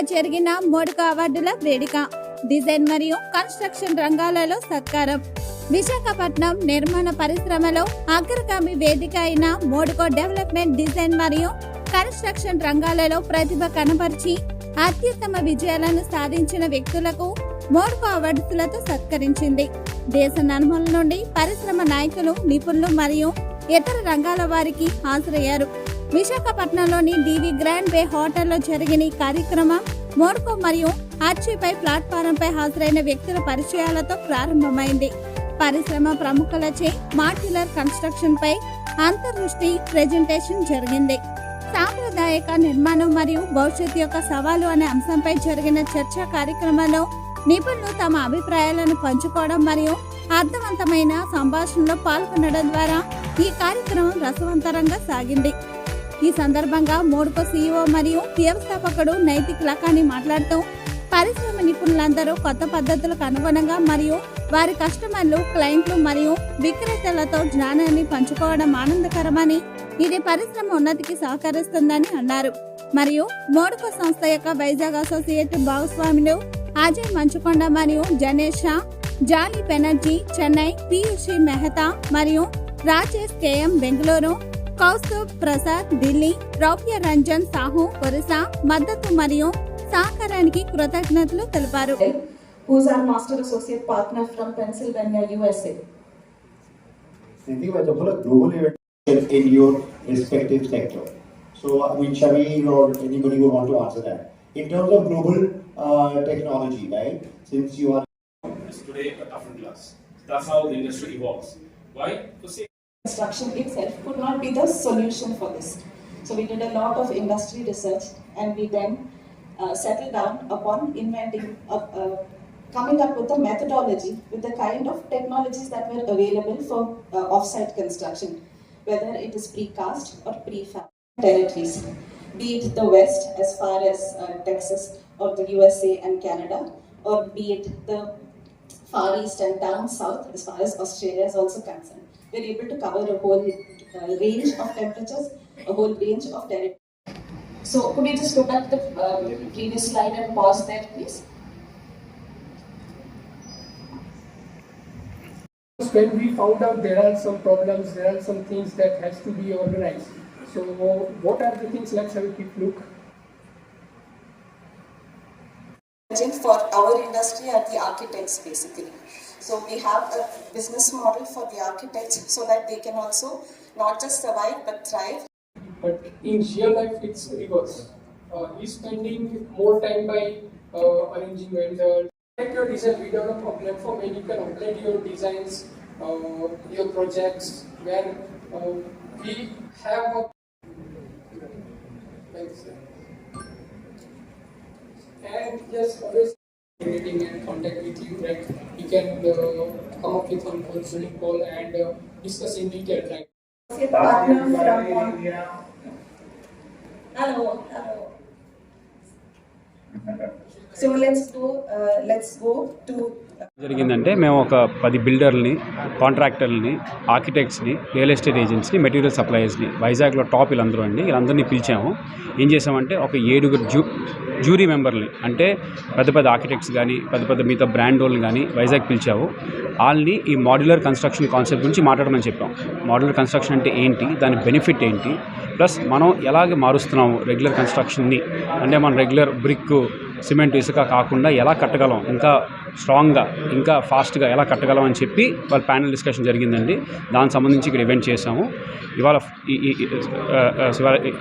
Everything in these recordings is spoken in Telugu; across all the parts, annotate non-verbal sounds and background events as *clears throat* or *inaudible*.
జరిగిన మోడక అవార్డుల వేడుక డిజైన్ మరియు కన్స్ట్రక్షన్ రంగాలలో సత్కారం. విశాఖపట్నం నిర్మాణ పరిశ్రమలో అగ్రగామి వేదిక అయిన మోడుకో డెవలప్మెంట్ డిజైన్ మరియు కన్స్ట్రక్షన్ రంగాలలో ప్రతిభ కనపరిచి అత్యుత్తమ విజయాలను సాధించిన వ్యక్తులకు మోడుకో అవార్డులతో సత్కరించింది. దేశ నలుమూల నుండి పరిశ్రమ నాయకులు నిపుణులు మరియు ఇతర రంగాల వారికి హాజరయ్యారు. విశాఖపట్నంలోని డివి గ్రాండ్ బే హోటల్లో జరిగిన ఈ కార్యక్రమం మోర్కో మరియు ఆర్చీపై ప్లాట్ఫారంపై హాజరైన వ్యక్తుల పరిచయాలతో ప్రారంభమైంది. పరిశ్రమ ప్రముఖులచే మాడ్యులర్ కన్స్ట్రక్షన్ పై అంతర్దృష్టి ప్రెజెంటేషన్ జరిగింది. సాంప్రదాయక నిర్మాణం మరియు భవిష్యత్తు యొక్క సవాలు అనే అంశంపై జరిగిన చర్చా కార్యక్రమంలో నిపుణులు తమ అభిప్రాయాలను పంచుకోవడం మరియు అర్థవంతమైన సంభాషణలో పాల్గొనడం ద్వారా ఈ కార్యక్రమం రసవంతరంగా సాగింది. ఈ సందర్భంగా మోడ్కో సీఈఓ మరియు వ్యవస్థాపకుడు నైతిక్ లకాని మాట్లాడుతూ పరిశ్రమ నిపుణులందరూ కొత్త పద్ధతులకు అనుగుణంగా మరియు వారి కస్టమర్లు క్లయింట్లు మరియు విక్రేతలతో జ్ఞానాన్ని పంచుకోవడం ఆనందకరమని ఇది పరిశ్రమ ఉన్నతికి సహకరిస్తుందని అన్నారు. మరియు మోడ్కో సంస్థ యొక్క వైజాగ్ అసోసియేట్ భాగస్వాములు అజయ్ మంచుకొండ మరియు జనేష్ షా జాలీ బెనర్జీ చెన్నై పియూషి మెహతా మరియు రాజేష్ కేఎం బెంగళూరు कौस्तुभ प्रसाद दिल्ली रौप्य रंजन साहू ఒరిసా मदत मरी सहकारा की कृतज्ञता who's our master associate partner from Pennsylvania, USA. global event in your respective sector. So, I mean, Shamil or anybody would want to answer that. In terms of global uh, technology, right? Since you are. It's today a tougher class. That's how the industry evolves. Why? To see, Construction itself could not be the solution for this. So we did a lot of industry research and we then uh, settled down upon inventing, uh, uh, coming up with a methodology with the kind of technologies that were available for uh, off-site construction, whether it is precast or prefab territories, be it the West as far as uh, Texas or the USA and Canada, or be it the far east and down south as far as Australia is also concerned. We're able to cover a whole uh, range of temperatures, a whole range of territory. So could you just go back to the uh, previous slide and pause there, please? when we found out there are some problems, there are some things that has to be organized. So what are the things? Let's have a quick look. For our industry are the architects basically. So we have a business model for the architects so that they can also not just survive but thrive. But in real life, it's reverse. Uh, he's spending more time by uh, arranging vendors. Like your design, we develop a platform where you can upload your designs, uh, your projects, where uh, we have a And yes, always meeting and contact with you that we can uh, come up with one call, Zoom call and uh, discuss in detail, right? Associate partner from Hello, hello. So let's go let's go to జరిగిందంటే మేము ఒక పది బిల్డర్ని కాంట్రాక్టర్ని ఆర్కిటెక్ట్స్ని రియల్ ఎస్టేట్ ఏజెంట్స్ని మెటీరియల్ సప్లయర్స్ని వైజాగ్లో టాప్ వీళ్ళందరూ అండి వీళ్ళందరినీ పిలిచాము. ఏం చేసామంటే ఒక ఏడుగురు జూ జ్యూరీ మెంబర్ని అంటే పెద్ద పెద్ద ఆర్కిటెక్ట్స్ కానీ పెద్ద పెద్ద మిగతా బ్రాండ్ వాళ్ళని కానీ వైజాగ్ పిలిచాము వాళ్ళని ఈ మాడ్యులర్ కన్స్ట్రక్షన్ కాన్సెప్ట్ గురించి మాట్లాడమని చెప్పాం. మాడ్యులర్ కన్స్ట్రక్షన్ అంటే ఏంటి దాని బెనిఫిట్ ఏంటి ప్లస్ మనం ఎలాగే మారుస్తున్నాము రెగ్యులర్ కన్స్ట్రక్షన్ని అంటే మనం రెగ్యులర్ బ్రిక్ సిమెంట్ ఇసుక కాకుండా ఎలా కట్టగలం ఇంకా స్ట్రాంగ్గా ఇంకా ఫాస్ట్గా ఎలా కట్టగలం అని చెప్పి వాళ్ళ ప్యానల్ డిస్కషన్ జరిగిందండి. దానికి సంబంధించి ఇక్కడ ఈవెంట్ చేసాము ఇవాళ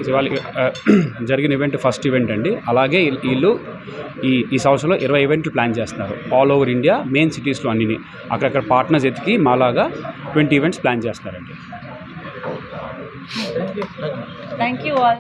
శివాలి *clears throat* జరిగిన ఈవెంట్ ఫస్ట్ ఈవెంట్ అండి. అలాగే వీళ్ళు- ఈ ఈ సంవత్సరంలో ఇరవై ఈవెంట్లు ప్లాన్ చేస్తున్నారు. ఆల్ ఓవర్ ఇండియా మెయిన్ సిటీస్లో అన్ని అక్కడక్కడ పార్ట్నర్స్ ఎతికి మాలాగా ట్వంటీ ఈవెంట్స్ ప్లాన్ చేస్తున్నారండి. Thank you.